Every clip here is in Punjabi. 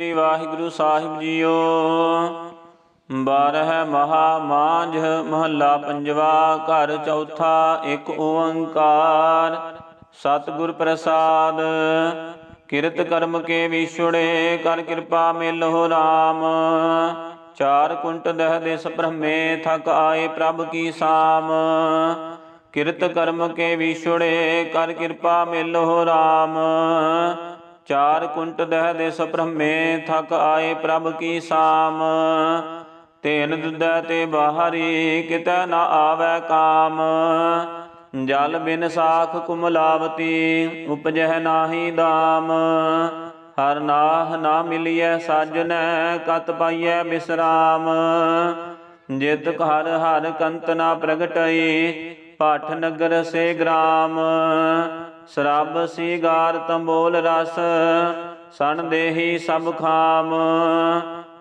ਸ੍ਰੀ ਵਾਹਿਗੁਰੂ ਸਾਹਿਬ ਜੀਓ। ਬਾਰਹ ਮਹਾ ਮਾਂਝ ਮਹੱਲਾ ਪੰਜਵਾ, ਘਰ ਚੌਥਾ, ਇੱਕ ਓੰਕਾਰ। ਸਤਿਗੁਰ ਪ੍ਰਸਾਦ, ਕਿਰਤ ਕਰਮ ਕੇ ਵਿਛੁੜੇ, ਕਰ ਕਿਰਪਾ ਮਿਲਹੁ RAM ਚਾਰ ਕੁੰਟ ਦਹ ਦੇ ਬ੍ਰਹਮੇ, ਥਕ ਆਏ ਪ੍ਰਭ ਕੀ ਸਾਮ। ਕਿਰਤ ਕਰਮ ਕੇ ਵਿਛੁੜੇ, ਕਰ ਕਿਰਪਾ ਮਿਲਹੁ RAM ਚਾਰ ਕੁੰਟ ਦਹਿ ਦੇ ਬ੍ਰਹਮੇ, ਥਕ ਆਏ ਪ੍ਰਭ ਕੀ ਸਾਮ। ਤੇਨ ਦੁਦੈ ਤੇ ਬਾਹਰੀ, ਕਿਤੈ ਨਾ ਆਵੈ ਕਾਮ। ਜਲ ਬਿਨ ਸਾਖ ਕੁਮਲਾਵਤੀ, ਉਪਜਹਿ ਨਾਹੀ ਦਾਮ। ਹਰ ਨਾਹ ਨਾ ਮਿਲਿਐ ਸਾਜਨੈ, ਕਤ ਪਾਈਐ ਬਿਸਰਾਮ। ਜਿਤ ਘਰ ਹਰ ਕੰਤ ਨਾ ਪ੍ਰਗਟਈ, ਪਾਠ ਨਗਰ ਸੇ ਗ੍ਰਾਮ। ਸ਼ਰਾਬ ਸੀਗਾਰ ਤੰਬੋਲ ਰਸ, ਸਣ ਦੇਹੀ ਸਭ ਖਾਮ।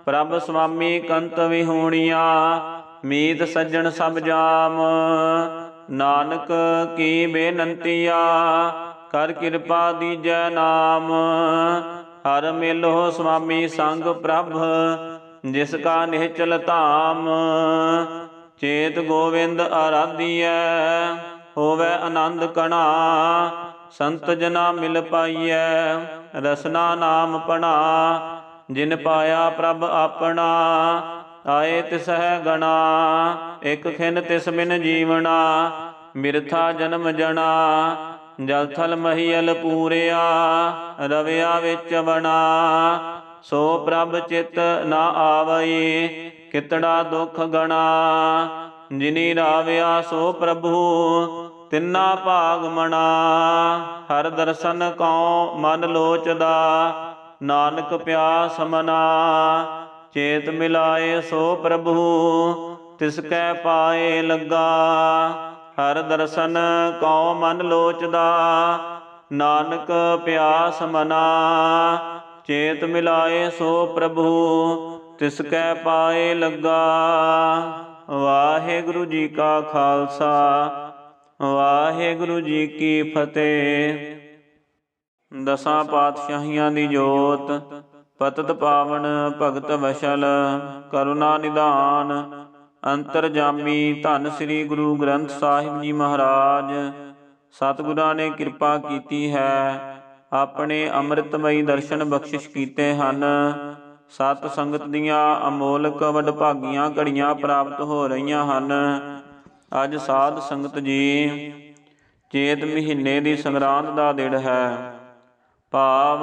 ਪ੍ਰਭ ਸੁਆਮੀ ਕੰਤ ਵਿਹੂਣੀਆਂ, ਮੀਤ ਸੱਜਣ ਸਭ ਜਾਮ। ਨਾਨਕ ਕੀ ਬੇਨੰਤੀਆ, ਕਰ ਕਿਰਪਾ ਦੀਜੈ ਨਾਮ। ਹਰ ਮਿਲੋ ਸੁਆਮੀ ਸੰਗ ਪ੍ਰਭ, ਜਿਸ ਕਾ ਨਿਹਚਲ ਧਾਮ। ਚੇਤ ਗੋਵਿੰਦ ਆਰਾਧੀਐ, ਹੋਵੇ ਆਨੰਦ ਕਣਾ। ਸੰਤ ਜਨਾ ਮਿਲ ਪਾਈਐ, ਰਸਨਾ ਨਾਮ ਪਣਾ, ਜਿਨ ਪਾਇਆ ਪ੍ਰਭ ਆਪਣਾ ਆਏ ਤਿਸਹਿ ਗਣਾ, ਇਕ ਖਿਨ ਤਿਸ ਬਿਨ ਜੀਵਣਾ, ਮਿਰਥਾ ਜਨਮ ਜਣਾ, ਜਲ ਥਲ ਮਹੀਲ ਪੂਰਿਆ, ਰਵਿਆ ਵਿੱਚ ਬਣਾ ਸੋ ਪ੍ਰਭ ਚਿਤ ਨਾ ਆਵਈ ਕਿਤੜਾ ਦੁਖ ਗਣਾ, ਜਿਨੀ ਰਾਵਿਆ ਸੋ ਪ੍ਰਭੂ ਤਿੰਨਾ ਭਾਗ ਮਣਾ ਹਰ ਦਰਸ਼ਨ ਕਉ ਮਨ ਲੋਚਦਾ, ਨਾਨਕ ਪਿਆਸ ਮਨਾ। ਚੇਤ ਮਿਲਾਏ ਸੋ ਪ੍ਰਭੂ, ਤਿਸ ਕੈ ਪਾਏ ਲੱਗਾ। ਹਰ ਦਰਸ਼ਨ ਕਉ ਮਨ ਲੋਚਦਾ, ਨਾਨਕ ਪਿਆਸ ਮਨਾ। ਚੇਤ ਮਿਲਾਏ ਸੋ ਪ੍ਰਭੂ, ਤਿਸ ਕੈ ਪਾਏ ਲੱਗਾ। ਵਾਹਿਗੁਰੂ ਜੀ ਕਾ ਖਾਲਸਾ ਵਾਹਿਗੁਰੂ ਜੀ ਕੀ ਫਤਿਹ। ਦਸਾਂ ਪਾਤਸ਼ਾਹੀਆਂ ਦੀ ਜੋਤ, ਪਤਤ ਪਾਵਨ ਭਗਤ ਵਸ਼ਲ, ਕਰੁਣਾ ਨਿਧਾਨ, ਅੰਤਰਜਾਮੀ ਧੰਨ ਸ੍ਰੀ ਗੁਰੂ ਗ੍ਰੰਥ ਸਾਹਿਬ ਜੀ ਮਹਾਰਾਜ, ਸਤਿਗੁਰਾਂ ਨੇ ਕਿਰਪਾ ਕੀਤੀ ਹੈ, ਆਪਣੇ ਅੰਮ੍ਰਿਤਮਈ ਦਰਸ਼ਨ ਬਖਸ਼ਿਸ਼ ਕੀਤੇ ਹਨ। ਸਤ ਸੰਗਤ ਦੀਆਂ ਅਮੋਲਕ ਵਡਭਾਗੀਆਂ ਘੜੀਆਂ ਪ੍ਰਾਪਤ ਹੋ ਰਹੀਆਂ ਹਨ। ਅੱਜ ਸਾਧ ਸੰਗਤ ਜੀ, ਚੇਤ ਮਹੀਨੇ ਦੀ ਸੰਗਰਾਂਦ ਦਾ ਦਿਨ ਹੈ। ਭਾਵ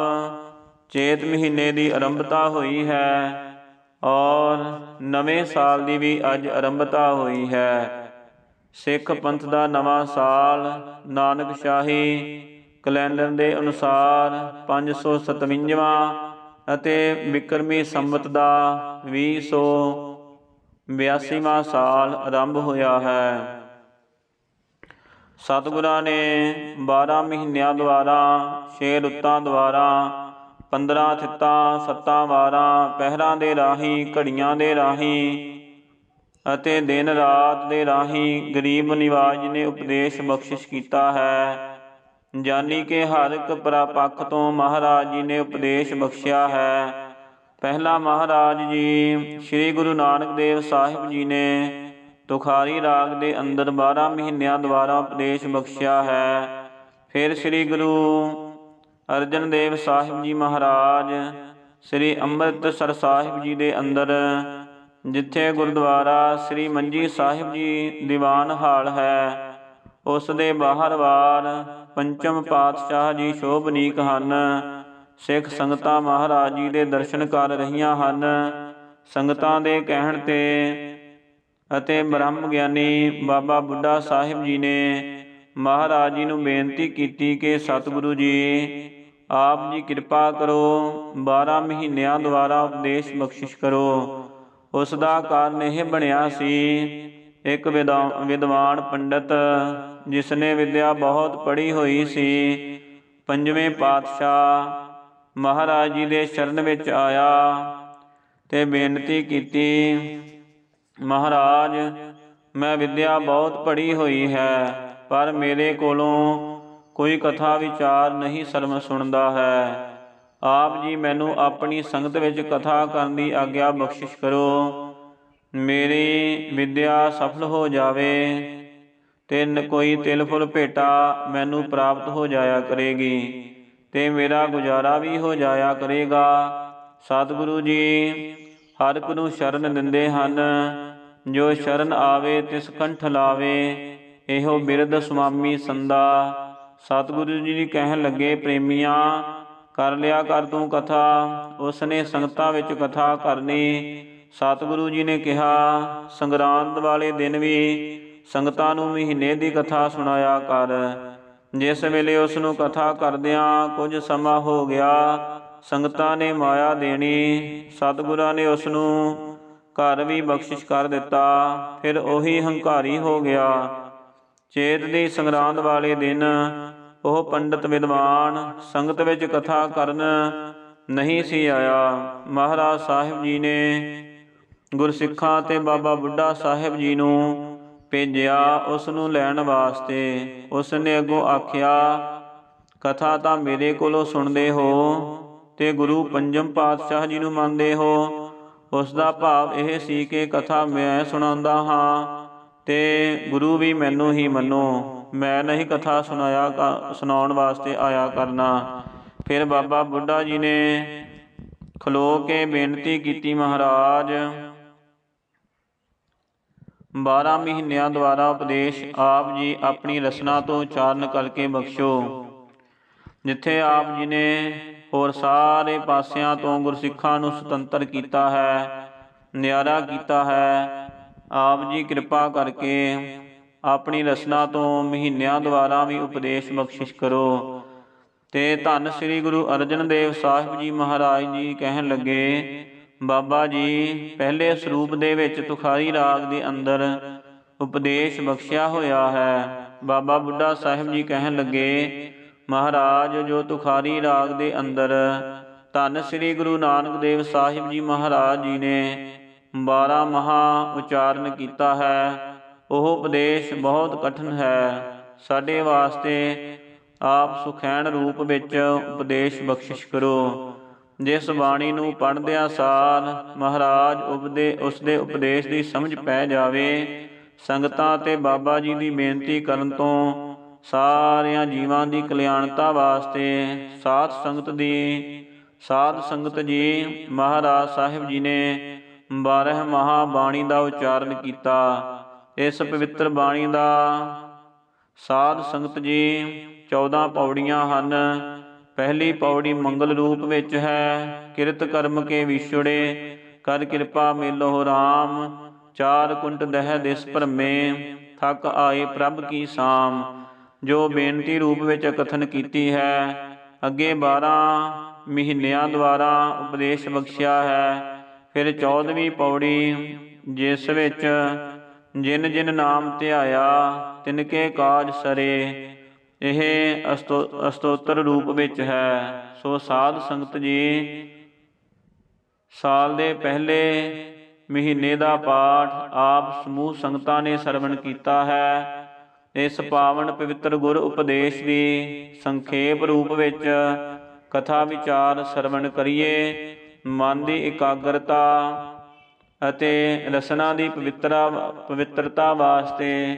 ਚੇਤ ਮਹੀਨੇ ਦੀ ਆਰੰਭਤਾ ਹੋਈ ਹੈ ਔਰ ਨਵੇਂ ਸਾਲ ਦੀ ਵੀ ਅੱਜ ਆਰੰਭਤਾ ਹੋਈ ਹੈ। ਸਿੱਖ ਪੰਥ ਦਾ ਨਵਾਂ ਸਾਲ ਨਾਨਕ ਸ਼ਾਹੀ ਕੈਲੰਡਰ ਦੇ ਅਨੁਸਾਰ 557ਵਾਂ ਅਤੇ ਵਿਕਰਮੀ ਸੰਮਤ ਦਾ 282ਵਾਂ ਸਾਲ ਆਰੰਭ ਹੋਇਆ ਹੈ। ਸਤਿਗੁਰਾਂ ਨੇ 12 ਮਹੀਨਿਆਂ ਦੁਆਰਾ 6 ਰੁੱਤਾਂ ਦੁਆਰਾ 15 ਥਿੱਤਾਂ, ਸੱਤਾਂ ਵਾਰਾਂ, ਪਹਿਰਾਂ ਦੇ ਰਾਹੀਂ, ਘੜੀਆਂ ਦੇ ਰਾਹੀਂ ਅਤੇ ਦਿਨ ਰਾਤ ਦੇ ਰਾਹੀਂ ਗਰੀਬ ਨਿਵਾਜ ਨੇ ਉਪਦੇਸ਼ ਬਖਸ਼ਿਸ਼ ਕੀਤਾ ਹੈ। ਜਾਨੀ ਕਿ ਹਰ ਇੱਕ ਪਰਪੱਖ ਤੋਂ ਮਹਾਰਾਜ ਜੀ ਨੇ ਉਪਦੇਸ਼ ਬਖਸ਼ਿਆ ਹੈ। ਪਹਿਲਾ ਮਹਾਰਾਜ ਜੀ, ਸ੍ਰੀ ਗੁਰੂ ਨਾਨਕ ਦੇਵ ਸਾਹਿਬ ਜੀ ਨੇ ਤੁਖਾਰੀ ਰਾਗ ਦੇ ਅੰਦਰ 12 ਮਹੀਨਿਆਂ ਦੁਆਰਾ ਉਪਦੇਸ਼ ਬਖਸ਼ਿਆ ਹੈ। ਫਿਰ ਸ੍ਰੀ ਗੁਰੂ ਅਰਜਨ ਦੇਵ ਸਾਹਿਬ ਜੀ ਮਹਾਰਾਜ, ਸ੍ਰੀ ਅੰਮ੍ਰਿਤਸਰ ਸਾਹਿਬ ਜੀ ਦੇ ਅੰਦਰ, ਜਿੱਥੇ ਗੁਰਦੁਆਰਾ ਸ੍ਰੀ ਮੰਜੀ ਸਾਹਿਬ ਜੀ ਦੀਵਾਨ ਹਾਲ ਹੈ, ਉਸ ਦੇ ਬਾਹਰ ਵਾਰ ਪੰਚਮ ਪਾਤਸ਼ਾਹ ਜੀ ਸ਼ੋਭਨੀਕ ਹਨ। ਸਿੱਖ ਸੰਗਤਾਂ ਮਹਾਰਾਜ ਜੀ ਦੇ ਦਰਸ਼ਨ ਕਰ ਰਹੀਆਂ ਹਨ। ਸੰਗਤਾਂ ਦੇ ਕਹਿਣ ਤੇ ਅਤੇ ਬ੍ਰਹਮ ਗਿਆਨੀ ਬਾਬਾ ਬੁੱਢਾ ਸਾਹਿਬ ਜੀ ਨੇ ਮਹਾਰਾਜ ਜੀ ਨੂੰ ਬੇਨਤੀ ਕੀਤੀ ਕਿ ਸਤਿਗੁਰੂ ਜੀ, ਆਪ ਜੀ ਕਿਰਪਾ ਕਰੋ 12 ਮਹੀਨਿਆਂ ਦੁਆਰਾ ਉਪਦੇਸ਼ ਬਖਸ਼ਿਸ਼ ਕਰੋ। ਉਸ ਦਾ ਕਾਰਨ ਇਹ ਬਣਿਆ ਸੀ, ਇੱਕ ਵਿਦਵਾਨ ਪੰਡਤ ਜਿਸ ਨੇ ਵਿਦਿਆ ਬਹੁਤ ਪੜ੍ਹੀ ਹੋਈ ਸੀ, ਪੰਜਵੇਂ ਪਾਤਸ਼ਾਹ ਮਹਾਰਾਜ ਜੀ ਦੇ ਸ਼ਰਨ ਵਿੱਚ ਆਇਆ ਤੇ ਬੇਨਤੀ ਕੀਤੀ, ਮਹਾਰਾਜ, ਮੈਂ ਵਿਦਿਆ ਬਹੁਤ ਪੜ੍ਹੀ ਹੋਈ ਹੈ, ਪਰ ਮੇਰੇ ਕੋਲੋਂ ਕੋਈ ਕਥਾ ਵਿਚਾਰ ਨਹੀਂ ਸਰਮ ਸੁਣਦਾ ਹੈ। ਆਪ ਜੀ ਮੈਨੂੰ ਆਪਣੀ ਸੰਗਤ ਵਿੱਚ ਕਥਾ ਕਰਨ ਦੀ ਆਗਿਆ ਬਖਸ਼ਿਸ਼ ਕਰੋ। ਮੇਰੀ ਵਿਦਿਆ ਸਫਲ ਹੋ ਜਾਵੇ ਤੇ ਕੋਈ ਤਿਲ ਫੁਲ ਭੇਟਾ ਮੈਨੂੰ ਪ੍ਰਾਪਤ ਹੋ ਜਾਇਆ ਕਰੇਗੀ। ਤੇ ਮੇਰਾ ਗੁਜ਼ਾਰਾ ਵੀ ਹੋ ਜਾਇਆ ਕਰੇਗਾ। ਸਤਿਗੁਰੂ ਜੀ, ਹਰ ਇੱਕ ਨੂੰ ਸ਼ਰਨ ਦਿੰਦੇ ਹਨ। ਜੋ ਸ਼ਰਨ ਆਵੇ, ਤਿਸ ਕੰਠ ਲਾਵੇ, ਇਹੋ ਬਿਰਧ ਸੁਆਮੀ ਸੰਦਾ। ਸਤਿਗੁਰੂ ਜੀ ਕਹਿਣ ਲੱਗੇ, ਪ੍ਰੇਮੀਆਂ, ਕਰ ਲਿਆ ਕਰ ਤੂੰ ਕਥਾ, ਉਸਨੇ ਸੰਗਤਾਂ ਵਿੱਚ ਕਥਾ ਕਰਨੀ। ਸਤਿਗੁਰੂ ਜੀ ਨੇ ਕਿਹਾ, ਸੰਗਰਾਂਦ ਵਾਲੇ ਦਿਨ ਵੀ ਸੰਗਤਾਂ ਨੂੰ ਮਹੀਨੇ ਦੀ ਕਥਾ ਸੁਣਾਇਆ ਕਰ। ਜਿਸ ਵੇਲੇ ਉਸ ਨੂੰ ਕਥਾ ਕਰਦਿਆਂ ਕੁਝ ਸਮਾਂ ਹੋ ਗਿਆ, ਸੰਗਤਾਂ ਨੇ ਮਾਇਆ ਦੇਣੀ, ਸਤਿਗੁਰਾਂ ਨੇ ਉਸ ਨੂੰ ਘਰ ਵੀ ਬਖਸ਼ਿਸ਼ ਕਰ ਦਿੱਤਾ, ਫਿਰ ਉਹੀ ਹੰਕਾਰੀ ਹੋ ਗਿਆ। ਚੇਤ ਦੀ ਸੰਗਰਾਂਦ ਵਾਲੇ ਦਿਨ ਉਹ ਪੰਡਤ ਵਿਦਵਾਨ ਸੰਗਤ ਵਿੱਚ ਕਥਾ ਕਰਨ ਨਹੀਂ ਸੀ ਆਇਆ। ਮਹਾਰਾਜ ਸਾਹਿਬ ਜੀ ਨੇ ਗੁਰਸਿੱਖਾਂ ਤੇ ਬਾਬਾ ਬੁੱਢਾ ਸਾਹਿਬ ਜੀ ਨੂੰ ਭੇਜਿਆ ਉਸ ਨੂੰ ਲੈਣ ਵਾਸਤੇ। ਉਸ ਨੇ ਅੱਗੋਂ ਆਖਿਆ, ਕਥਾ ਤਾਂ ਮੇਰੇ ਕੋਲੋਂ ਸੁਣਦੇ ਹੋ ਤੇ ਗੁਰੂ ਪੰਜਮ ਪਾਤਸ਼ਾਹ ਜੀ ਨੂੰ ਮੰਨਦੇ ਹੋ। ਉਸ ਦਾ ਭਾਵ ਇਹ ਸੀ ਕਿ ਕਥਾ ਮੈਂ ਸੁਣਾਉਂਦਾ ਹਾਂ ਤੇ ਗੁਰੂ ਵੀ ਮੈਨੂੰ ਹੀ ਮੰਨੋ। ਮੈਂ ਨਹੀਂ ਕਥਾ ਸੁਣਾਇਆ ਕ- ਸੁਣਾਉਣ ਵਾਸਤੇ ਆਇਆ ਕਰਨਾ। ਫਿਰ ਬਾਬਾ ਬੁੱਢਾ ਜੀ ਨੇ ਖਲੋ ਕੇ ਬੇਨਤੀ ਕੀਤੀ, ਮਹਾਰਾਜ 12 ਮਹੀਨਿਆਂ ਦੁਆਰਾ ਉਪਦੇਸ਼ ਆਪ ਜੀ ਆਪਣੀ ਰਸਨਾ ਤੋਂ ਉਚਾਰਨ ਕਰਕੇ ਬਖਸ਼ੋ। ਜਿੱਥੇ ਆਪ ਜੀ ਨੇ ਹੋਰ ਸਾਰੇ ਪਾਸਿਆਂ ਤੋਂ ਗੁਰਸਿੱਖਾਂ ਨੂੰ ਸੁਤੰਤਰ ਕੀਤਾ ਹੈ, ਨਿਆਰਾ ਕੀਤਾ ਹੈ, ਆਪ ਜੀ ਕਿਰਪਾ ਕਰਕੇ ਆਪਣੀ ਰਸਨਾ ਤੋਂ ਮਹੀਨਿਆਂ ਦੁਆਰਾ ਵੀ ਉਪਦੇਸ਼ ਬਖਸ਼ਿਸ਼ ਕਰੋ। ਤੇ ਧੰਨ ਸ੍ਰੀ ਗੁਰੂ ਅਰਜਨ ਦੇਵ ਸਾਹਿਬ ਜੀ ਮਹਾਰਾਜ ਜੀ ਕਹਿਣ ਲੱਗੇ ਬਾਬਾ ਜੀ, ਪਹਿਲੇ ਸਰੂਪ ਦੇ ਵਿੱਚ ਤੁਖਾਰੀ ਰਾਗ ਦੇ ਅੰਦਰ ਉਪਦੇਸ਼ ਬਖਸ਼ਿਆ ਹੋਇਆ ਹੈ। ਬਾਬਾ ਬੁੱਢਾ ਸਾਹਿਬ ਜੀ ਕਹਿਣ ਲੱਗੇ, ਮਹਾਰਾਜ, ਜੋ ਤੁਖਾਰੀ ਰਾਗ ਦੇ ਅੰਦਰ ਧੰਨ ਸ੍ਰੀ ਗੁਰੂ ਨਾਨਕ ਦੇਵ ਸਾਹਿਬ ਜੀ ਮਹਾਰਾਜ ਜੀ ਨੇ 12 ਮਹਾ ਉਚਾਰਨ ਕੀਤਾ ਹੈ, ਉਹ ਉਪਦੇਸ਼ ਬਹੁਤ ਕਠਿਨ ਹੈ। ਸਾਡੇ ਵਾਸਤੇ ਆਪ ਸੁਖੈਣ ਰੂਪ ਵਿੱਚ ਉਪਦੇਸ਼ ਬਖਸ਼ਿਸ਼ ਕਰੋ। ਜਿਸ ਬਾਣੀ ਨੂੰ ਪੜ੍ਹਦਿਆਂ ਸਾਰ ਮਹਾਰਾਜ ਉਪਦੇ, ਉਸ ਦੇ ਉਪਦੇਸ਼ ਦੀ ਸਮਝ ਪੈ ਜਾਵੇ, ਸੰਗਤਾਂ ਤੇ ਬਾਬਾ ਜੀ ਦੀ ਬੇਨਤੀ ਕਰਨ ਤੋਂ ਸਾਰਿਆਂ ਜੀਵਾਂ ਦੀ ਕਲਿਆਣਤਾ ਵਾਸਤੇ ਸਾਧ ਸੰਗਤ ਦੀ, ਸਾਧ ਸੰਗਤ ਜੀ, ਮਹਾਰਾਜ ਸਾਹਿਬ ਜੀ ਨੇ 12 ਮਹਾ ਬਾਣੀ ਦਾ ਉਚਾਰਨ ਕੀਤਾ। ਇਸ ਪਵਿੱਤਰ ਬਾਣੀ ਦਾ ਸਾਧ ਸੰਗਤ ਜੀ 14 ਪੌੜੀਆਂ ਹਨ। ਪਹਿਲੀ ਪੌੜੀ ਮੰਗਲ ਰੂਪ ਵਿੱਚ ਹੈ। ਕਿਰਤ ਕਰਮ ਕੇ ਵਿਛੜੇ। ਕਰ ਕਿਰਪਾ ਮੇਲੋ RAM ਚਾਰ ਕੁੰਟ ਦਹਿ ਦਿਸ ਭਰਮੇ। ਥਕ ਆਏ ਪ੍ਰਭ ਕੀ ਸਾਮ। ਜੋ ਬੇਨਤੀ ਰੂਪ ਵਿੱਚ ਕਥਨ ਕੀਤੀ ਹੈ। ਅੱਗੇ 12 ਮਹੀਨਿਆਂ ਦੁਆਰਾ ਉਪਦੇਸ਼ ਬਖਸ਼ਿਆ ਹੈ। ਫਿਰ 14ਵੀਂ ਪੌੜੀ ਜਿਸ ਵਿੱਚ ਜਿਨ ਜਿਨ ਨਾਮ ਧਿਆਇਆ ਤਿਨਕੇ ਕਾਜ ਸਰੇ। ਇਹ ਅਸਤੋ- ਅਸਤੋਤਰ ਰੂਪ ਵਿੱਚ ਹੈ। ਸੋ ਸਾਧ ਸੰਗਤ ਜੀ, ਸਾਲ ਦੇ ਪਹਿਲੇ ਮਹੀਨੇ ਦਾ ਪਾਠ ਆਪ ਸਮੂਹ ਸੰਗਤਾਂ ਨੇ ਸਰਵਣ ਕੀਤਾ ਹੈ। ਇਸ ਪਾਵਨ ਪਵਿੱਤਰ ਗੁਰ ਉਪਦੇਸ਼ ਦੀ ਸੰਖੇਪ ਰੂਪ ਵਿੱਚ ਕਥਾ ਵਿਚਾਰ ਸਰਵਣ ਕਰੀਏ। ਮਨ ਦੀ ਇਕਾਗਰਤਾ ਅਤੇ ਰਸਨਾ ਦੀ ਪਵਿੱਤਰਾ, ਪਵਿੱਤਰਤਾ ਵਾਸਤੇ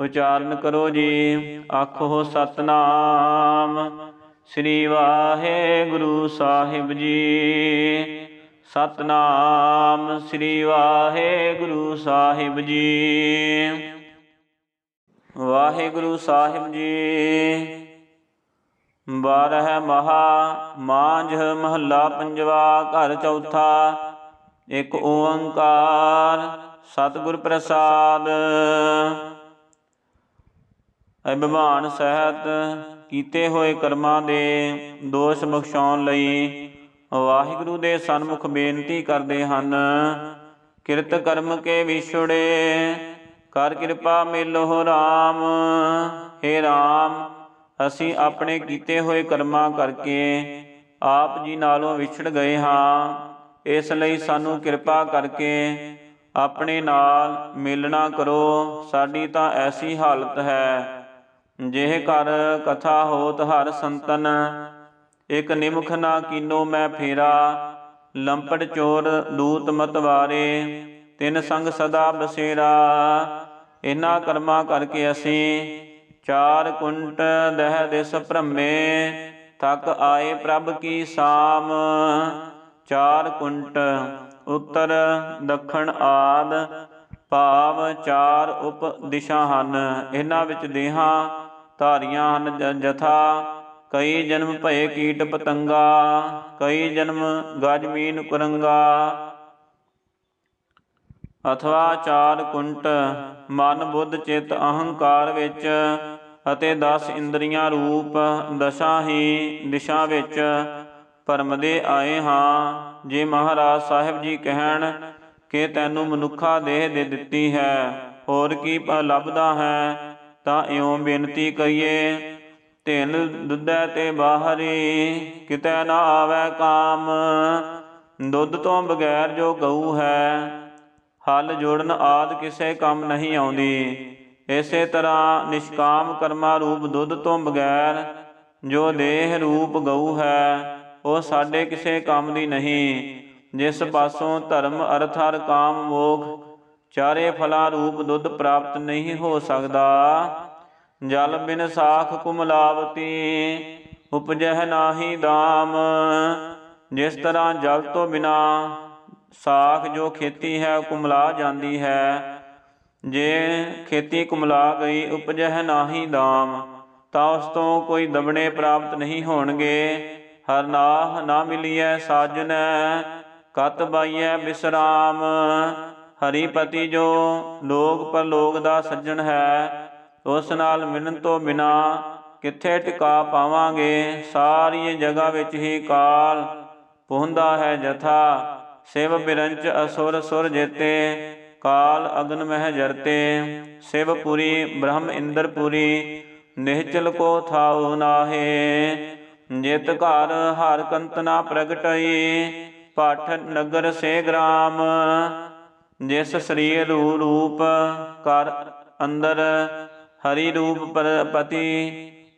ਉਚਾਰਨ ਕਰੋ ਜੀ। ਆਖੋ, ਸਤਨਾਮ। ਸ੍ਰੀ ਵਾਹਿਗੁਰੂ ਸਾਹਿਬ ਜੀ। ਸਤਨਾਮ ਸ੍ਰੀ ਵਾਹਿਗੁਰੂ ਸਾਹਿਬ ਜੀ। ਵਾਹਿਗੁਰੂ ਸਾਹਿਬ ਜੀ। ਬਾਰਹ ਮਹਾ ਮਾਂਝ ਮਹੱਲਾ ਪੰਜਵਾ ਘਰ ਚੌਥਾ। ਇੱਕ ਓੰਕਾਰ ਸਤਿਗੁਰ ਪ੍ਰਸਾਦ। ਅਭਿਮਾਨ ਸਹਿਤ ਕੀਤੇ ਹੋਏ ਕਰਮਾਂ ਦੇ ਦੋਸ਼ ਬਖਸ਼ਾਉਣ ਲਈ ਵਾਹਿਗੁਰੂ ਦੇ ਸਨਮੁਖ ਬੇਨਤੀ ਕਰਦੇ ਹਨ। ਕਿਰਤ ਕਰਮ ਕੇ ਵਿਛੜੇ, ਕਰ ਕਿਰਪਾ ਮਿਲੋ ਰਾਮ। हे ਰਾਮ, ਅਸੀਂ ਆਪਣੇ ਕੀਤੇ ਹੋਏ ਕਰਮਾਂ ਕਰਕੇ ਆਪ ਜੀ ਨਾਲੋਂ ਵਿਛੜ ਗਏ ਹਾਂ। ਇਸ ਲਈ ਸਾਨੂੰ ਕਿਰਪਾ ਕਰਕੇ ਆਪਣੇ ਨਾਲ ਮਿਲਣਾ ਕਰੋ। ਸਾਡੀ ਤਾਂ ਐਸੀ ਹਾਲਤ ਹੈ ਜਿਹ ਕਰ ਕਥਾ ਹੋਤ ਹਰ ਸੰਤਨ, ਇਕ ਨਿਮਖ ਨਾ ਕੀਨੋ ਮੈਂ ਫੇਰਾ ਲੰਪੜ ਚੋਰ ਦੂਤ ਮਤਵਾਰੇ ਤਿੰਨ ਸੰਗ ਸਦਾ ਬਸੇਰਾ। ਇਨਾ ਕਰਮਾਂ ਕਰਕੇ ਅਸੀਂ ਚਾਰ ਕੁੰਟ ਦਹਿ ਦਿਸ ਭ੍ਰਮੇ ਤੱਕ ਆਏ ਪ੍ਰਭ ਕੀ ਸਾਮ। ਚਾਰ ਕੁੰਟ ਉੱਤਰ ਦੱਖਣ ਆਦ, ਭਾਵ ਚਾਰ ਉਪ ਦਿਸ਼ਾ ਹਨ। ਇਹਨਾਂ ਵਿੱਚ ਦੇਹਾਂ ਧਾਰੀਆਂ ਹਨ ਜਥਾ, ਕਈ ਜਨਮ ਭਏ ਕੀਟ ਪਤੰਗਾ, ਕਈ ਜਨਮ ਗਜ ਕੁਰੰਗਾ। ਅਥਵਾ ਚਾਰ ਕੁੰਟ, ਮਨ ਬੁੱਧ ਚਿੱਤ ਅਹੰਕਾਰ ਵਿੱਚ, ਅਤੇ 10 ਇੰਦਰੀਆਂ ਰੂਪ ਦਸ਼ਾ ਹੀ ਦਿਸ਼ਾ ਵਿੱਚ ਭਰਮਦੇ ਆਏ ਹਾਂ, ਜੇ ਮਹਾਰਾਜ ਸਾਹਿਬ ਜੀ ਕਹਿਣ ਕਿ ਤੈਨੂੰ ਮਨੁੱਖਾ ਦੇਹ ਦੇ ਦਿੱਤੀ ਹੈ, ਹੋਰ ਕੀ ਲੱਭਦਾ ਹੈ? ਤਾਂ ਇਉਂ ਬੇਨਤੀ ਕਰੀਏ, ਧਿਨ ਦੁੱਧੈ ਤੇ ਬਾਹਰੀ, ਕਿਤੇ ਨਾ ਆਵੇ ਕਾਮ। ਦੁੱਧ ਤੋਂ ਬਗੈਰ ਜੋ ਗਊ ਹੈ, ਹਲ ਜੋੜਨ ਆਦ ਕਿਸੇ ਕੰਮ ਨਹੀਂ ਆਉਂਦੀ। ਇਸੇ ਤਰ੍ਹਾਂ ਨਿਸ਼ਕਾਮ ਕਰਮਾ ਰੂਪ ਦੁੱਧ ਤੋਂ ਬਗੈਰ, ਜੋ ਦੇਹ ਰੂਪ ਗਊ ਹੈ, ਉਹ ਸਾਡੇ ਕਿਸੇ ਕੰਮ ਦੀ ਨਹੀਂ। ਜਿਸ ਪਾਸੋਂ ਧਰਮ ਅਰਥ ਹਰ ਕਾਮ ਮੋਖ ਚਾਰੇ ਫਲਾਂ ਰੂਪ ਦੁੱਧ ਪ੍ਰਾਪਤ ਨਹੀਂ ਹੋ ਸਕਦਾ। ਜਲ ਬਿਨ ਸਾਖ ਕੁਮਲਾਵਤੀ ਉਪਜਹਿ ਨਾਹੀ ਦਾਮ। ਜਿਸ ਤਰ੍ਹਾਂ ਜਲ ਤੋਂ ਬਿਨਾ ਸਾਖ ਜੋ ਖੇਤੀ ਹੈ ਉਹ ਕੁਮਲਾ ਜਾਂਦੀ ਹੈ। ਜੇ ਖੇਤੀ ਕੁਮਲਾ ਗਈ, ਉਪਜਹਿ ਨਾਹੀ ਦਾਮ। ਤਾਂ ਉਸ ਤੋਂ ਕੋਈ ਦਬਣੇ ਪ੍ਰਾਪਤ ਨਹੀਂ ਹੋਣਗੇ। ਹਰ ਨਾਹ ਨਾ ਮਿਲੀਐ ਸਾਜਨ, ਕਤ ਬਾਈਐ ਬਿਸਰਾਮ। ਹਰੀ ਪਤੀ ਜੋ ਲੋਕ ਪਰਲੋਕ ਦਾ ਸੱਜਣ ਹੈ, ਉਸ ਨਾਲ ਮਿਲਣ ਤੋਂ ਬਿਨਾ ਕਿੱਥੇ ਟਿਕਾ ਪਾਵਾਂਗੇ? ਸਾਰੀ ਜਗ੍ਹਾ ਵਿੱਚ ਹੀ ਕਾਲ ਪੁੰਦਾ ਹੈ ਜਥਾ। ਸਿਵ ਬਿਰੰਚ ਅਸੁਰ ਸੁਰ ਜੇਤੇ, ਕਾਲ ਅਗਨ ਮਹਿ ਜਰਤੇ। ਸਿਵਪੁਰੀ ਬ੍ਰਹਮ ਇੰਦਰਪੁਰੀ ਨਿਹਚਲ ਕੋ ਥਾਉ ਨਾਹੇ। ਜਿਤ ਘਰ ਹਰ ਕੰਤਨਾ ਪ੍ਰਗਟਈ, ਪਾਠ ਨਗਰ ਸੇ ਗ੍ਰਾਮ। ਜਿਸ ਸਰੀਰ ਰੂਪ ਕਰ ਅੰਦਰ ਹਰੀ ਰੂਪ ਪਰ- ਪਤੀ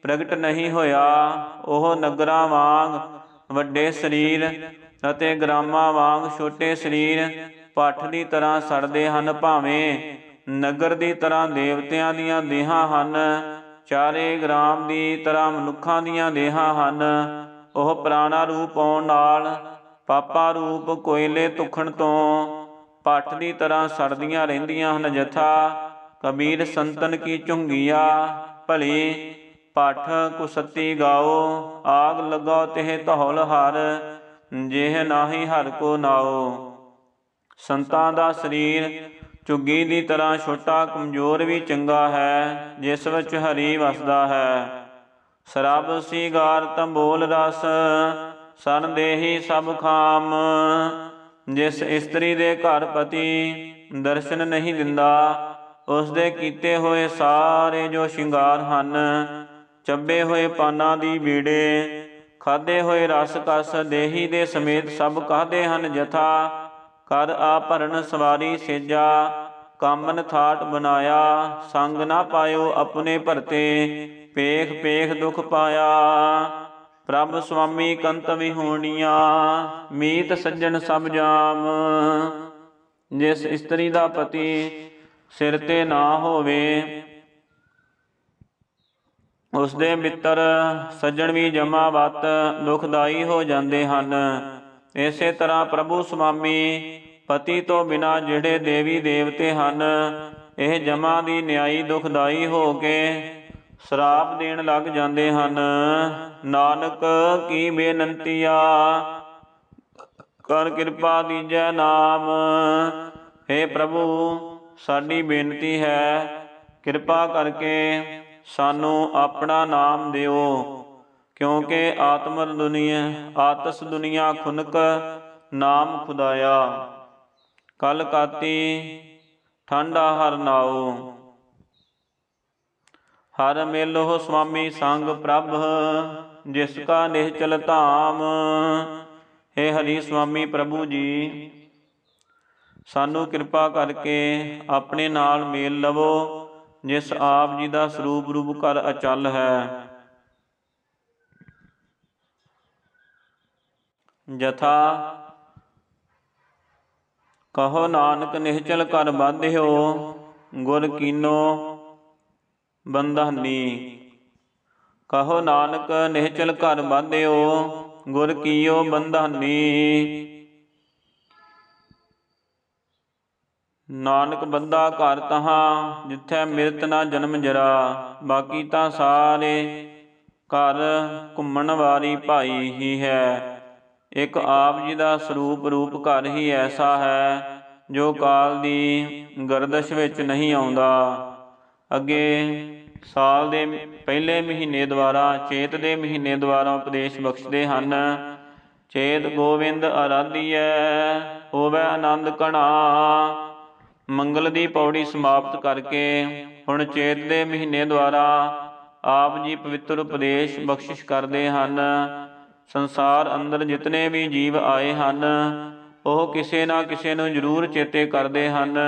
ਪ੍ਰਗਟ ਨਹੀਂ ਹੋਇਆ, ਉਹ ਨਗਰਾਂ ਵਾਂਗ ਵੱਡੇ ਸਰੀਰ ਅਤੇ ਗ੍ਰਾਮਾਂ ਵਾਂਗ ਛੋਟੇ ਸਰੀਰ ਪੱਠ ਦੀ ਤਰ੍ਹਾਂ ਸੜਦੇ ਹਨ, ਭਾਵੇਂ ਨਗਰ ਦੀ ਤਰ੍ਹਾਂ ਦੇਵਤਿਆਂ ਦੀਆਂ ਦੇਹਾਂ ਹਨ, ਚਾਰੇ ਗ੍ਰਾਮ ਦੀ ਤਰ੍ਹਾਂ ਮਨੁੱਖਾਂ ਦੀਆਂ ਦੇਹਾਂ ਹਨ। ਉਹ ਪ੍ਰਾਣਾ ਰੂਪ ਆਉਣ ਨਾਲ ਪਾਪਾ ਰੂਪ ਕੋਇਲੇ ਤੁਖਣ ਤੋਂ ਪੱਠ ਦੀ ਤਰ੍ਹਾਂ ਸੜਦੀਆਂ ਰਹਿੰਦੀਆਂ ਹਨ ਜਥਾ। ਕਬੀਰ ਸੰਤਨ ਕੀ ਝੁੰਗੀਆ, ਭਲੀ ਪਾਠ ਕੁਸਤੀ ਗਾਓ, ਆਗ ਲਗਾਓ ਤਿਹ ਧੌਲ ਹਰ, ਜਿਹ ਨਾਹੀ ਹਰ ਕੋ ਨਾਓ। ਸੰਤਾਂ ਦਾ ਸਰੀਰ ਝੁੱਗੀ ਦੀ ਤਰ੍ਹਾਂ ਛੋਟਾ, ਕਮਜ਼ੋਰ ਵੀ ਚੰਗਾ ਹੈ, ਜਿਸ ਵਿੱਚ ਹਰੀ ਵਸਦਾ ਹੈ। ਸਰਬ ਸੀਗਾਰ ਤੰਬੋਲ ਰਸ ਸਨ ਦੇਹੀ ਸਭ ਖਾਮ ਜਿਸ ਇਸਤਰੀ ਦੇ ਘਰ ਪਤੀ ਦਰਸ਼ਨ ਨਹੀਂ ਦਿੰਦਾ ਉਸ ਦੇ ਕੀਤੇ ਹੋਏ ਸਾਰੇ ਜੋ ਸ਼ਿੰਗਾਰ ਹਨ, ਚੱਬੇ ਹੋਏ ਪਾਨਾਂ ਦੀ ਬੀੜੇ ਖਾਦੇ ਹੋਏ ਰਸ ਕਸ ਦੇਹੀ ਦੇ ਸਮੇਤ ਸਭ ਕਾਹਦੇ ਹਨ ਜਥਾ, ਕਰ ਆ ਭਰਨ ਸਵਾਰੀ ਸੇਜਾ, ਕਾਮਨ ਥਾਟ ਬਣਾਇਆ, ਸੰਗ ਨਾ ਪਾਇਓ ਆਪਣੇ ਭਰਤੇ, ਪੇਖ ਪੇਖ ਦੁਖ ਪਾਇਆ। ਪ੍ਰਭ ਸੁਆਮੀ ਕੰਤ ਵਿਹੂਣੀਆਂ, ਮੀਤ ਸੱਜਣ ਸਭ ਜਾਮ। ਜਿਸ ਇਸਤਰੀ ਦਾ ਪਤੀ ਸਿਰ ਤੇ ਨਾ ਹੋਵੇ ਉਸ ਦੇ ਮਿੱਤਰ ਸੱਜਣ ਵੀ ਜਮਾ ਵਤ ਦੁਖਦਾਈ ਹੋ ਜਾਂਦੇ ਹਨ। ਇਸੇ ਤਰ੍ਹਾਂ ਪ੍ਰਭੂ ਸੁਆਮੀ ਪਤੀ ਤੋਂ ਬਿਨਾ ਜਿਹੜੇ ਦੇਵੀ ਦੇਵਤੇ ਹਨ, ਇਹ ਜਮਾ ਦੀ ਨਿਆਈ ਦੁਖਦਾਈ ਹੋ ਕੇ ਸ਼ਰਾਪ ਦੇਣ ਲੱਗ ਜਾਂਦੇ ਹਨ। ਨਾਨਕ ਕੀ ਬੇਨੰਤੀਆ? ਕਰ ਕਿਰਪਾ ਦੀਜੈ ਨਾਮ। हे ਪ੍ਰਭੂ, ਸਾਡੀ ਬੇਨਤੀ ਹੈ, ਕਿਰਪਾ ਕਰਕੇ ਸਾਨੂੰ ਆਪਣਾ ਨਾਮ ਦਿਓ। ਕਿਉਂਕਿ ਆਤਮਰ ਦੁਨੀਆ, ਆਤਸ ਦੁਨੀਆ ਖੁਨਕ, ਨਾਮ ਖੁਦਾਇਆ। ਕਲ ਕਾਤੀ ਠੰਡਾ ਹਰ ਨਾਉ ਹਰ ਮੇਲੋ ਸੁਆਮੀ ਸੰਗ ਪ੍ਰਭ, ਜਿਸ ਕਾ ਨਿਹਚਲ ਧਾਮ। हे ਹਰੀ ਸੁਆਮੀ ਪ੍ਰਭੂ ਜੀ, ਸਾਨੂੰ ਕਿਰਪਾ ਕਰਕੇ ਆਪਣੇ ਨਾਲ ਮੇਲ ਲਵੋ, ਜਿਸ ਆਪ ਜੀ ਦਾ ਸਰੂਪ ਰੂਪ ਕਰ ਅਚਲ ਹੈ। ਜਥਾ ਕਹੋ ਨਾਨਕ ਨਿਹਚਲ ਕਰ ਬਾਧਿਓ, ਗੁਰ ਕੀਨੋ ਬੰਧਾਨੀ। ਕਹੋ ਨਾਨਕ, ਨਿਹਚਲ ਕਰ ਬਾਧਿਓ, ਗੁਰ ਕੀਓ ਬੰਧਾਨੀ। ਨਾਨਕ ਬੰਦਾ ਘਰ ਤਹਾਂ, ਜਿੱਥੈ ਮਿਰਤ ਨਾ ਜਨਮ ਜਰਾ। ਬਾਕੀ ਤਾਂ ਸਾਰੇ ਘਰ ਘੁੰਮਣ ਵਾਲੀ ਭਾਈ ਹੀ ਹੈ। ਇੱਕ ਆਪ ਜੀ ਦਾ ਸਰੂਪ ਰੂਪ ਘਰ ਹੀ ਐਸਾ ਹੈ, ਜੋ ਕਾਲ ਦੀ ਗਰਦਸ਼ ਵਿੱਚ ਨਹੀਂ ਆਉਂਦਾ। ਅੱਗੇ ਸਾਲ ਦੇ ਪਹਿਲੇ ਮਹੀਨੇ ਦੁਆਰਾ, ਚੇਤ ਦੇ ਮਹੀਨੇ ਦੁਆਰਾ ਉਪਦੇਸ਼ ਬਖਸ਼ਦੇ ਹਨ। ਚੇਤ ਗੋਵਿੰਦ ਆਰਾਧੀਐ, ਹੋਵੇ ਆਨੰਦ ਕਣਾ ਮੰਗਲ ਦੀ ਪੌੜੀ ਸਮਾਪਤ ਕਰਕੇ ਹੁਣ ਚੇਤ ਦੇ ਮਹੀਨੇ ਦੁਆਰਾ ਆਪ ਜੀ ਪਵਿੱਤਰ ਉਪਦੇਸ਼ ਬਖਸ਼ਿਸ਼ ਕਰਦੇ ਹਨ। ਸੰਸਾਰ ਅੰਦਰ ਜਿਤਨੇ ਵੀ ਜੀਵ ਆਏ ਹਨ, ਉਹ ਕਿਸੇ ਨਾ ਕਿਸੇ ਨੂੰ ਜ਼ਰੂਰ ਚੇਤੇ ਕਰਦੇ ਹਨ।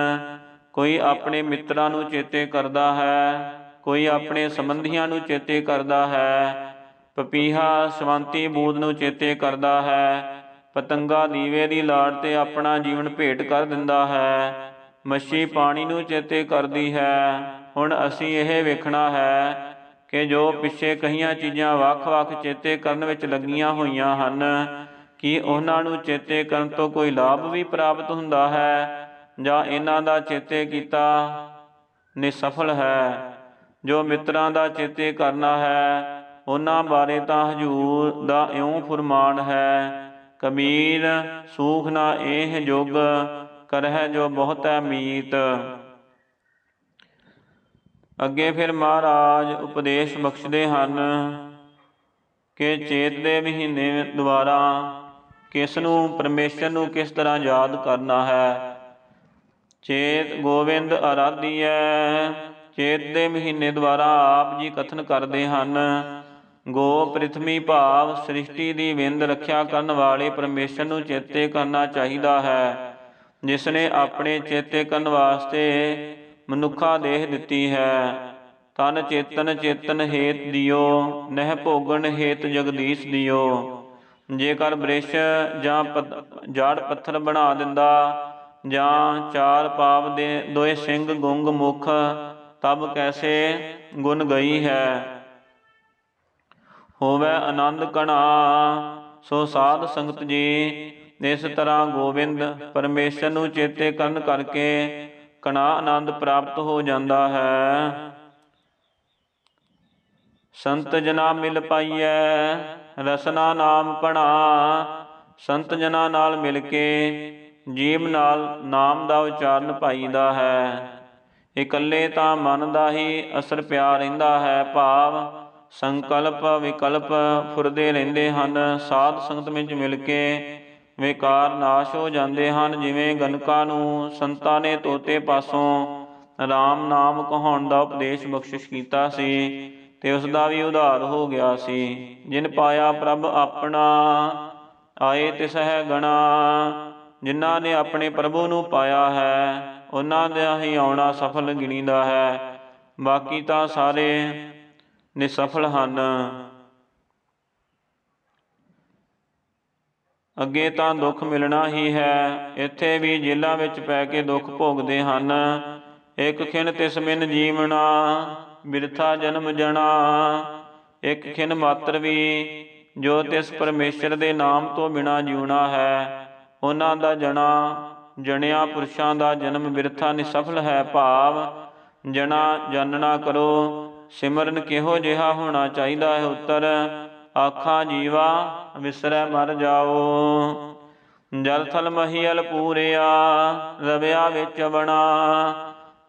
ਕੋਈ ਆਪਣੇ ਮਿੱਤਰਾਂ ਨੂੰ ਚੇਤੇ ਕਰਦਾ ਹੈ, ਕੋਈ ਆਪਣੇ ਸੰਬੰਧੀਆਂ ਨੂੰ ਚੇਤੇ ਕਰਦਾ ਹੈ, ਪਪੀਹਾ ਸ਼ਵੰਤੀ ਬੂਦ ਨੂੰ ਚੇਤੇ ਕਰਦਾ ਹੈ, ਪਤੰਗਾ ਦੀਵੇ ਦੀ ਲਾੜ ਤੇ ਆਪਣਾ ਜੀਵਨ ਭੇਟ ਕਰ ਦਿੰਦਾ ਹੈ, ਮੱਛੀ ਪਾਣੀ ਨੂੰ ਚੇਤੇ ਕਰਦੀ ਹੈ। ਹੁਣ ਅਸੀਂ ਇਹ ਵੇਖਣਾ ਹੈ ਕਿ ਜੋ ਪਿੱਛੇ ਕਹੀਆਂ ਚੀਜ਼ਾਂ ਵੱਖ-ਵੱਖ ਚੇਤੇ ਕਰਨ ਵਿੱਚ ਲੱਗੀਆਂ ਹੋਈਆਂ ਹਨ, ਕਿ ਉਹਨਾਂ ਨੂੰ ਚੇਤੇ ਕਰਨ ਤੋਂ ਕੋਈ ਲਾਭ ਵੀ ਪ੍ਰਾਪਤ ਹੁੰਦਾ ਹੈ? ਜਾਂ ਇਹਨਾਂ ਦਾ ਚੇਤੇ ਕੀਤਾ, ਨਿਸਫਲ ਹੈ। ਜੋ ਮਿੱਤਰਾਂ ਦਾ ਚੇਤੇ ਕਰਨਾ ਹੈ, ਉਹਨਾਂ ਬਾਰੇ ਤਾਂ ਹਜੂਰ ਦਾ ਇਉਂ ਫਰਮਾਨ ਹੈ, ਕਬੀਰ, ਸੂਖ ਨਾ ਇਹ ਜੁਗ, ਕਰਹਿ ਜੋ ਬਹੁਤ ਹੈ ਮੀਤ। ਅੱਗੇ ਫਿਰ ਮਹਾਰਾਜ ਉਪਦੇਸ਼ ਬਖਸ਼ਦੇ ਹਨ ਕਿ ਚੇਤ ਦੇ ਮਹੀਨੇ ਦੁਆਰਾ ਕਿਸ ਨੂੰ, ਪਰਮੇਸ਼ਰ ਨੂੰ ਕਿਸ ਤਰ੍ਹਾਂ ਯਾਦ ਕਰਨਾ ਹੈ ਚੇਤ ਗੋਵਿੰਦ ਆਰਾਧੀਐ, ਚੇਤ ਦੇ ਮਹੀਨੇ ਦੁਆਰਾ ਆਪ ਜੀ ਕਥਨ ਕਰਦੇ ਹਨ। ਗੋ ਪ੍ਰਿਥਵੀ ਭਾਵ ਸ੍ਰਿਸ਼ਟੀ ਦੀ ਵਿੰਦ ਰੱਖਿਆ ਕਰਨ ਵਾਲੇ ਪਰਮੇਸ਼ਰ ਨੂੰ ਚੇਤੇ ਕਰਨਾ ਚਾਹੀਦਾ ਹੈ। ਜਿਸ ਨੇ ਆਪਣੇ ਚੇਤੇ ਕਰਨ ਵਾਸਤੇ ਮਨੁੱਖਾ ਦੇਹ ਦਿੱਤੀ ਹੈ। ਤਨ ਚੇਤਨ ਚੇਤਨ ਹੇਤ ਦਿਓ, ਨਹਿ ਭੋਗਣ ਹੇਤ ਜਗਦੀਸ਼ ਦਿਓ। ਜੇਕਰ ਬ੍ਰਿਸ਼ ਜਾਂ ਜਾੜ ਪੱਥਰ ਬਣਾ ਦਿੰਦਾ ਜਾਂ ਚਾਰ ਪਾਪ ਦੇ ਦੋਏ ਸਿੰਘ ਗੁੰਗ ਮੁਖ, ਤਬ ਕੈਸੇ ਗੁਣ ਗਈ ਹੈ? ਹੋਵੇ ਆਨੰਦ ਕਣਾ ਸੋ ਸਾਧ ਸੰਗਤ ਜੀ, ਇਸ ਤਰ੍ਹਾਂ ਗੋਬਿੰਦ ਪਰਮੇਸ਼ਰ ਨੂੰ ਚੇਤੇ ਕਰਨ ਕਰਕੇ ਕਣਾ ਆਨੰਦ ਪ੍ਰਾਪਤ ਹੋ ਜਾਂਦਾ ਹੈ। ਸੰਤ ਜਨਾ ਮਿਲ ਪਾਈਐ, ਰਸਨਾ ਨਾਮ ਪਣਾ ਸੰਤ ਜਨਾ ਨਾਲ ਮਿਲ ਕੇ ਜੀਵ ਨਾਲ ਨਾਮ ਦਾ ਉਚਾਰਨ ਪਾਈਦਾ ਹੈ। ਇਕੱਲੇ ਤਾਂ ਮਨ ਦਾ ਹੀ ਅਸਰ ਪਿਆ ਰਹਿੰਦਾ ਹੈ। ਭਾਵ, ਸੰਕਲਪ, ਵਿਕਲਪ ਫੁਰਦੇ ਰਹਿੰਦੇ ਹਨ। ਸਾਧ ਸੰਗਤ ਵਿੱਚ ਮਿਲ ਕੇ ਵਿਕਾਰ ਨਾਸ਼ ਹੋ ਜਾਂਦੇ ਹਨ। ਜਿਵੇਂ ਗਨਕਾ ਨੂੰ ਸੰਤਾਂ ਨੇ ਤੋਤੇ ਪਾਸੋਂ ਰਾਮ ਨਾਮ ਕਹਾਉਣ ਦਾ ਉਪਦੇਸ਼ ਬਖਸ਼ਿਸ਼ ਕੀਤਾ ਸੀ ਤੇ ਉਸ ਦਾ ਵੀ ਉਧਾਰ ਹੋ ਗਿਆ ਸੀ। ਜਿਨ ਪਾਇਆ ਪ੍ਰਭ ਆਪਣਾ, ਆਏ ਤਿਸ ਹੈ ਗਣਾ ਜਿਨ੍ਹਾਂ ਨੇ ਆਪਣੇ ਪ੍ਰਭੂ ਨੂੰ ਪਾਇਆ ਹੈ, ਉਹਨਾਂ ਦਾ ਹੀ ਆਉਣਾ ਸਫਲ ਗਿਣੀਦਾ ਹੈ। ਬਾਕੀ ਤਾਂ ਸਾਰੇ ਨਿਸਫਲ ਹਨ। ਅੱਗੇ ਤਾਂ ਦੁੱਖ ਮਿਲਣਾ ਹੀ ਹੈ। ਇੱਥੇ ਵੀ ਜੇਲਾਂ ਵਿੱਚ ਪੈ ਕੇ ਦੁੱਖ ਭੋਗਦੇ ਹਨ। ਇੱਕ ਖਿਣ ਤਿਸ ਬਿਨ ਜੀਵਣਾ, ਬਿਰਥਾ ਜਨਮ ਜਣਾ। ਇੱਕ ਖਿਣ ਮਾਤਰ ਵੀ, ਜੋ ਤਿਸ ਪਰਮੇਸ਼ਰ ਦੇ ਨਾਮ ਤੋਂ ਬਿਨਾ ਜਿਉਣਾ ਹੈ। ਉਹਨਾਂ ਦਾ ਜਣਾ, ਜਣਿਆ ਪੁਰਸ਼ਾਂ ਦਾ ਜਨਮ ਬਿਰਥਾ ਨਿਸਫਲ ਹੈ ਭਾਵ। ਜਣਾ ਜਾਣਨਾ ਕਰੋ, ਸਿਮਰਨ ਕਿਹੋ ਜਿਹਾ ਹੋਣਾ ਚਾਹੀਦਾ ਹੈ ਉੱਤਰ। ਆਖਾਂ, ਜੀਵਾ, ਵਿਸਰੈ, ਮਰ ਜਾਓ। ਜਲ ਥਲ ਮਹੀਲ ਪੂਰਿਆ, ਰਵਿਆ ਵਿੱਚ ਬਣਾ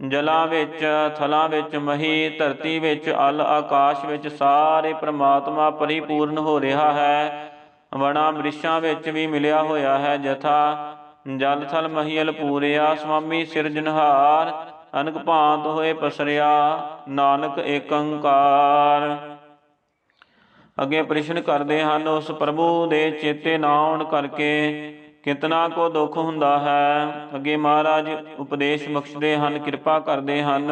ਜਲਾਂ ਵਿੱਚ, ਥਲਾਂ ਵਿੱਚ ਮਹੀ, ਧਰਤੀ ਵਿੱਚ ਅਲ, ਆਕਾਸ਼ ਵਿੱਚ ਸਾਰੇ ਪ੍ਰਮਾਤਮਾ ਪਰਿਪੂਰਨ ਹੋ ਰਿਹਾ ਹੈ। ਵਣਾ ਬ੍ਰਿਸ਼ਾਂ ਵਿੱਚ ਵੀ ਮਿਲਿਆ ਹੋਇਆ ਹੈ ਜਥਾ। ਜਲ ਥਲ ਮਹੀਲ ਪੂਰਿਆ ਸੁਆਮੀ ਸਿਰਜਨਹਾਰ ਅਨਕ ਭਾਂਤ ਹੋਏ ਪਸਰਿਆ, ਨਾਨਕ ਏਕੰਕਾਰ। ਅੱਗੇ ਪ੍ਰਸ਼ਨ ਕਰਦੇ ਹਨ, ਉਸ ਪ੍ਰਭੂ ਦੇ ਚੇਤੇ ਨਾ ਆਉਣ ਕਰਕੇ ਕਿਤਨਾ ਕੋ ਦੁੱਖ ਹੁੰਦਾ ਹੈ? ਅੱਗੇ ਮਹਾਰਾਜ ਉਪਦੇਸ਼ ਬਖਸ਼ਦੇ ਹਨ, ਕਿਰਪਾ ਕਰਦੇ ਹਨ,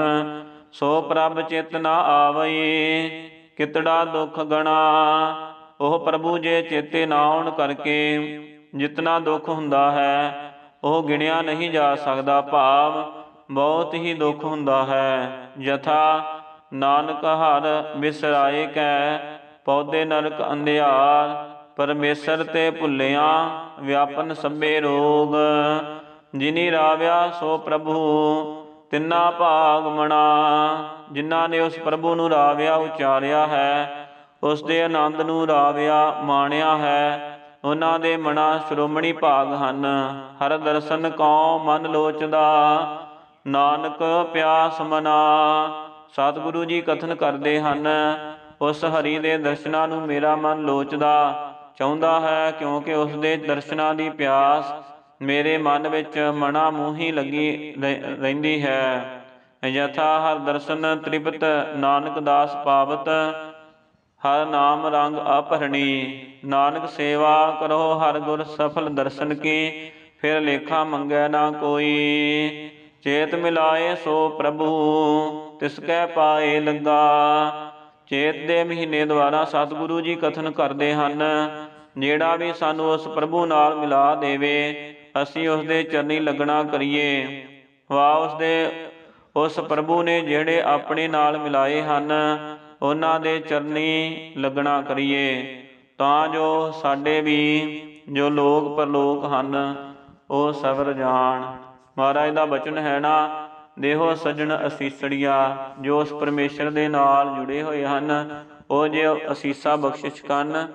ਸੋ ਪ੍ਰਭ ਚੇਤ ਨਾ ਆਵਈ, ਕਿਤੜਾ ਦੁੱਖ ਗਣਾ। ਉਹ ਪ੍ਰਭੂ ਜੇ ਚੇਤੇ ਨਾ ਆਉਣ ਕਰਕੇ ਜਿਤਨਾ ਦੁੱਖ ਹੁੰਦਾ ਹੈ, ਉਹ ਗਿਣਿਆ ਨਹੀਂ ਜਾ ਸਕਦਾ ਭਾਵ, ਬਹੁਤ ਹੀ ਦੁੱਖ ਹੁੰਦਾ ਹੈ। ਯਥਾ ਨਾਨਕ ਹਰ ਬਿਸਰਾਏ ਕੈ, ਪੌਦੇ ਨਰਕ ਅੰਧਿਆਰ, ਪਰਮੇਸ਼ਰ ਤੇ ਭੁੱਲਿਆਂ, ਵਿਆਪਨ ਸਭੇ ਰੋਗ। ਜਿਨੀ ਰਾਵਿਆ ਸੋ ਪ੍ਰਭੂ, ਤਿੰਨਾ ਭਾਗ ਮਣਾ। ਜਿਨ੍ਹਾਂ ਨੇ ਉਸ ਪ੍ਰਭੂ ਨੂੰ ਰਾਵਿਆ ਉਚਾਰਿਆ ਹੈ ਉਸ ਦੇ ਆਨੰਦ ਨੂੰ ਰਾਵਿਆ ਮਾਣਿਆ ਹੈ। ਉਹਨਾਂ ਦੇ ਮਨਾ ਸ਼੍ਰੋਮਣੀ ਭਾਗ ਹਨ। ਹਰ ਦਰਸ਼ਨ ਕਉ ਮਨ ਲੋਚਦਾ। ਨਾਨਕ ਪਿਆਸ ਮਨਾ। ਸਤਿਗੁਰੂ ਜੀ ਕਥਨ ਕਰਦੇ ਹਨ। ਉਸ ਹਰੀ ਦੇ ਦਰਸ਼ਨਾਂ ਨੂੰ ਮੇਰਾ ਮਨ ਲੋਚਦਾ। ਚਾਹੁੰਦਾ ਹੈ ਕਿਉਂਕਿ ਉਸ ਦੇ ਦਰਸ਼ਨਾਂ ਦੀ ਪਿਆਸ ਮੇਰੇ ਮਨ ਵਿੱਚ ਮਨਾ ਮੂਹੀ ਲੱਗੀ ਰਹਿ- ਰਹਿੰਦੀ ਹੈ। ਯਥਾ ਹਰ ਦਰਸ਼ਨ ਤ੍ਰਿਪਤ ਨਾਨਕ ਦਾਸ ਪਾਵਤ। ਹਰ ਨਾਮ ਰੰਗ ਆਪਰਣੀ ਨਾਨਕ ਸੇਵਾ ਕਰੋ, ਹਰ ਗੁਰ ਸਫਲ ਦਰਸ਼ਨ ਕੀ। ਫਿਰ ਲੇਖਾ ਮੰਗੈ ਨਾ ਕੋਈ। ਚੇਤ ਮਿਲਾਏ ਸੋ ਪ੍ਰਭੂ, ਤਿਸ ਕੈ ਪਾਏ ਲੱਗਾ। ਚੇਤ ਦੇ ਮਹੀਨੇ ਦੁਆਰਾ ਸਤਿਗੁਰੂ ਜੀ ਕਥਨ ਕਰਦੇ ਹਨ ਜਿਹੜਾ ਵੀ ਸਾਨੂੰ ਉਸ ਪ੍ਰਭੂ ਨਾਲ ਮਿਲਾ ਦੇਵੇ। ਅਸੀਂ ਉਸ ਦੇ ਚਰਨੀ ਲੱਗਣਾ ਕਰੀਏ। ਵਾ ਉਸ ਦੇ, ਉਸ ਪ੍ਰਭੂ ਨੇ ਜਿਹੜੇ ਆਪਣੇ ਨਾਲ ਮਿਲਾਏ ਹਨ ਉਹਨਾਂ ਦੇ ਚਰਨੀ ਲੱਗਣਾ ਕਰੀਏ, ਤਾਂ ਜੋ ਸਾਡੇ ਵੀ ਜੋ ਲੋਕ ਪਰਲੋਕ ਹਨ, ਉਹ ਸਬਰ ਜਾਣ। ਮਹਾਰਾਜ ਦਾ ਬਚਨ ਹੈ ਨਾ, ਦੇਹੋ ਸਜਣ ਅਸੀਸੜੀਆ, ਜੋ ਉਸ ਪਰਮੇਸ਼ਰ ਦੇ ਨਾਲ ਜੁੜੇ ਹੋਏ ਹਨ, ਉਹ ਜੇ ਅਸੀਸਾ ਬਖਸ਼ਿਸ਼ ਕਰਨ,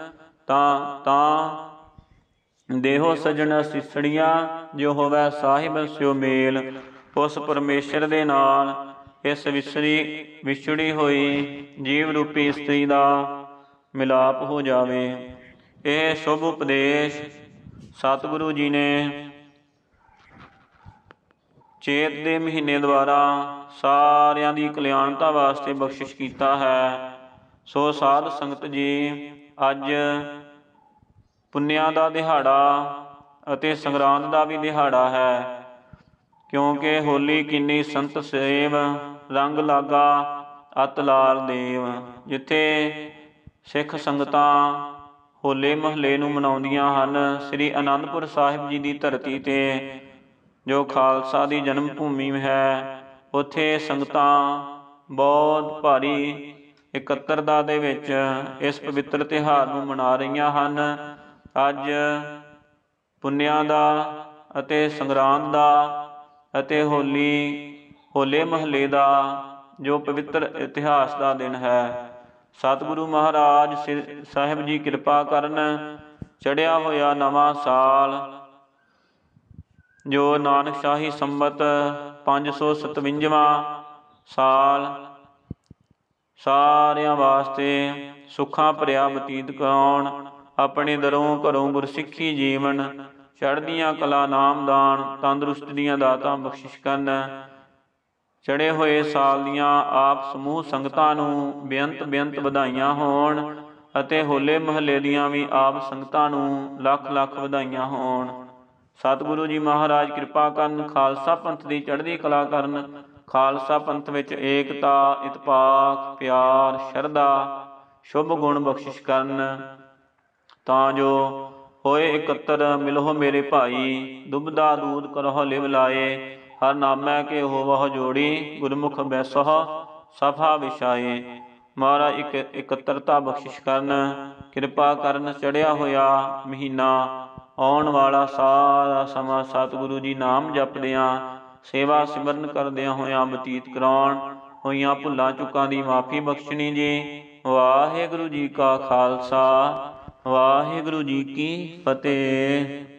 ਤਾਂ ਤਾਂ ਦੇਹੋ ਸਜਣ ਅਸੀਸੜੀਆਂ, ਜੋ ਹੋਵੇ ਸਾਹਿਬ ਸਿਓ ਮੇਲ, ਉਸ ਪਰਮੇਸ਼ਰ ਦੇ ਨਾਲ ਇਸ ਵਿਸਰੀ ਵਿਛੜੀ ਹੋਈ ਜੀਵ ਰੂਪੀ ਇਸਤਰੀ ਦਾ ਮਿਲਾਪ ਹੋ ਜਾਵੇ। ਇਹ ਸ਼ੁਭ ਉਪਦੇਸ਼ ਸਤਿਗੁਰੂ ਜੀ ਨੇ ਚੇਤ ਦੇ ਮਹੀਨੇ ਦੁਆਰਾ ਸਾਰਿਆਂ ਦੀ ਕਲਿਆਣਤਾ ਵਾਸਤੇ ਬਖਸ਼ਿਸ਼ ਕੀਤਾ ਹੈ। ਸੋ ਸਾਧ ਸੰਗਤ ਜੀ, ਅੱਜ ਪੁੰਨਿਆਂ ਦਾ ਦਿਹਾੜਾ ਅਤੇ ਸੰਗਰਾਂਦ ਦਾ ਵੀ ਦਿਹਾੜਾ ਹੈ, ਕਿਉਂਕਿ ਹੋਲੀ ਕਿੰਨੀ ਸੰਤ ਸੇਵ ਰੰਗ ਲਾਗਾ ਅਤ ਲਾਲ ਦੇਵ, ਜਿੱਥੇ ਸਿੱਖ ਸੰਗਤਾਂ ਹੋਲੇ ਮਹੱਲੇ ਨੂੰ ਮਨਾਉਂਦੀਆਂ ਹਨ, ਸ੍ਰੀ ਅਨੰਦਪੁਰ ਸਾਹਿਬ ਜੀ ਦੀ ਧਰਤੀ ਤੇ, ਜੋ ਖਾਲਸਾ ਦੀ ਜਨਮ ਭੂਮੀ ਹੈ, ਉੱਥੇ ਸੰਗਤਾਂ ਬਹੁਤ ਭਾਰੀ ਇਕੱਤਰਤਾ ਦੇ ਵਿੱਚ ਇਸ ਪਵਿੱਤਰ ਤਿਉਹਾਰ ਨੂੰ ਮਨਾ ਰਹੀਆਂ ਹਨ। ਅੱਜ ਪੁੰਨਿਆਂ ਦਾ ਅਤੇ ਸੰਗਰਾਂਦ ਦਾ ਅਤੇ ਹੋਲੀ ਹੋਲੇ ਮਹੱਲੇ ਦਾ ਜੋ ਪਵਿੱਤਰ ਇਤਿਹਾਸ ਦਾ ਦਿਨ ਹੈ। ਸਤਿਗੁਰੂ ਮਹਾਰਾਜ ਸਿ- ਸਾਹਿਬ ਜੀ ਕਿਰਪਾ ਕਰਨ ਚੜਿਆ ਹੋਇਆ ਨਵਾਂ ਸਾਲ, ਜੋ ਨਾਨਕ ਸ਼ਾਹੀ ਸੰਮਤ 557ਵਾਂ ਸਾਲ ਸਾਰਿਆਂ ਵਾਸਤੇ ਸੁੱਖਾਂ ਭਰਿਆ ਬਤੀਤ ਕਰਾਉਣ, ਆਪਣੇ ਦਰੋਂ ਘਰੋਂ ਗੁਰਸਿੱਖੀ ਜੀਵਨ, ਚੜ੍ਹਦੀਆਂ ਕਲਾ ਨਾਮਦਾਨ ਤੰਦਰੁਸਤ ਦੀਆਂ ਦਾਤਾਂ ਬਖਸ਼ਿਸ਼ ਕਰਨ ਚੜੇ ਹੋਏ ਸਾਲ ਦੀਆਂ ਆਪ ਸਮੂਹ ਸੰਗਤਾਂ ਨੂੰ ਬੇਅੰਤ ਬੇਅੰਤ ਵਧਾਈਆਂ ਹੋਣ ਅਤੇ ਹੋਲੇ ਮਹੱਲੇ ਦੀਆਂ ਵੀ ਆਪ ਸੰਗਤਾਂ ਨੂੰ ਲੱਖ ਲੱਖ ਵਧਾਈਆਂ ਹੋਣ। ਸਤਿਗੁਰੂ ਜੀ ਮਹਾਰਾਜ ਕਿਰਪਾ ਕਰਨ, ਖਾਲਸਾ ਪੰਥ ਦੀ ਚੜ੍ਹਦੀ ਕਲਾ ਕਰਨ, ਖਾਲਸਾ ਪੰਥ ਵਿੱਚ ਏਕਤਾ, ਇਤਪਾਕ, ਪਿਆਰ, ਸ਼ਰਧਾ, ਸ਼ੁਭ ਗੁਣ ਬਖਸ਼ਿਸ਼ ਕਰਨ। ਤਾਂ ਜੋ ਹੋਏ ਇਕੱਤਰ, ਮਿਲੋ ਮੇਰੇ ਭਾਈ ਦੁਬਦਾ ਦੂਧ ਕਰੋ, ਲਿਵ ਲਾਏ। ਹਰ ਨਾਮੈ ਕੇ ਹੋਵਹੁ ਜੋੜੀ, ਗੁਰਮੁਖ ਬੈਸਹ, ਸਫਾ ਵਿਛਾਏ। ਮਹਾਰਾਜ ਇੱਕ ਇਕੱਤਰਤਾ ਬਖਸ਼ਿਸ਼ ਕਰਨ, ਕਿਰਪਾ ਕਰਨ ਚੜਿਆ ਹੋਇਆ ਮਹੀਨਾ। ਆਉਣ ਵਾਲਾ ਸਾਰਾ ਸਮਾਂ ਸਤਿਗੁਰੂ ਜੀ ਨਾਮ ਜਪਦਿਆਂ, ਸੇਵਾ ਸਿਮਰਨ ਕਰਦਿਆਂ ਹੋਇਆਂ ਬਤੀਤ ਕਰਾਉਣ। ਹੋਈਆਂ ਭੁੱਲਾਂ ਚੁੱਕਾਂ ਦੀ ਮਾਫੀ ਬਖਸ਼ਣੀ ਜੀ। ਵਾਹਿਗੁਰੂ ਜੀ ਕਾ ਖਾਲਸਾ, ਵਾਹਿਗੁਰੂ ਜੀ ਕੀ ਫਤਿਹ।